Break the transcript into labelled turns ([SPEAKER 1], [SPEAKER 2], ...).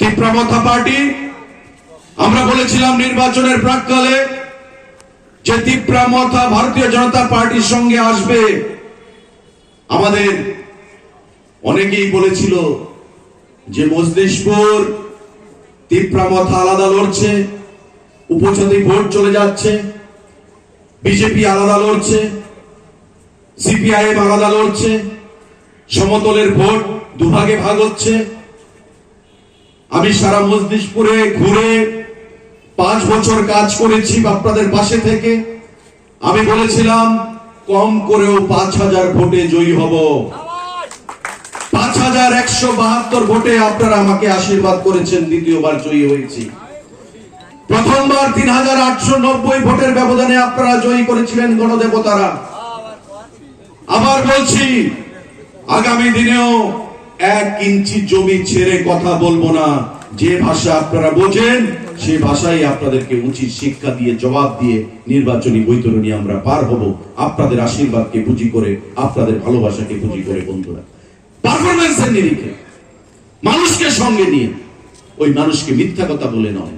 [SPEAKER 1] Tipra Motha party, আমরা বলেছিলাম নির্বাচনের প্রাককালে যে তিপ্রামথা ভারতীয় জনতা পার্টির সঙ্গে আসবে। আমাদের অনেকেই বলেছিল যে আলাদা লড়ছে, উপজাতি ভোট চলে যাচ্ছে, বিজেপি আলাদা লড়ছে, সিপিআইএম আলাদা লড়ছে, সমতলের ভোট দুভাগে ভাগ হচ্ছে। আমি সারা মজলিশপুরে ঘুরে পাঁচ বছর কাজ করেছি আপনাদের পাশে থেকে। আমি বলেছিলাম, কম করেও পাঁচ হাজার ভোটে জয়ী হব। পাঁচ হাজার একশো বাহাত্তর ভোটে আপনারা আমাকে আশীর্বাদ করেছেন, দ্বিতীয়বার জয়ী হয়েছি। প্রথমবার তিন হাজার আটশো নব্বই ভোটের ব্যবধানে আপনারা জয়ী করেছিলেন গণদেবতারা। আবার বলছি, আগামী দিনেও এক ইঞ্চি জমি ছেড়ে কথা বলব না। যে ভাষা আপনারা বোঝেন, সে ভাষাই আপনাদেরকে উচিত শিক্ষা দিয়ে, জবাব দিয়ে নির্বাচনী বৈতরণী আমরা পার হব। আপনাদের আশীর্বাদকে পুঁজি করে, আপনাদের ভালোবাসাকে পুঁজি করে, বন্ধুরা। পারফরমেন্সের নিরিখে, মানুষকে সঙ্গে নিয়ে, ওই মানুষকে মিথ্যা কথা বলে নয়।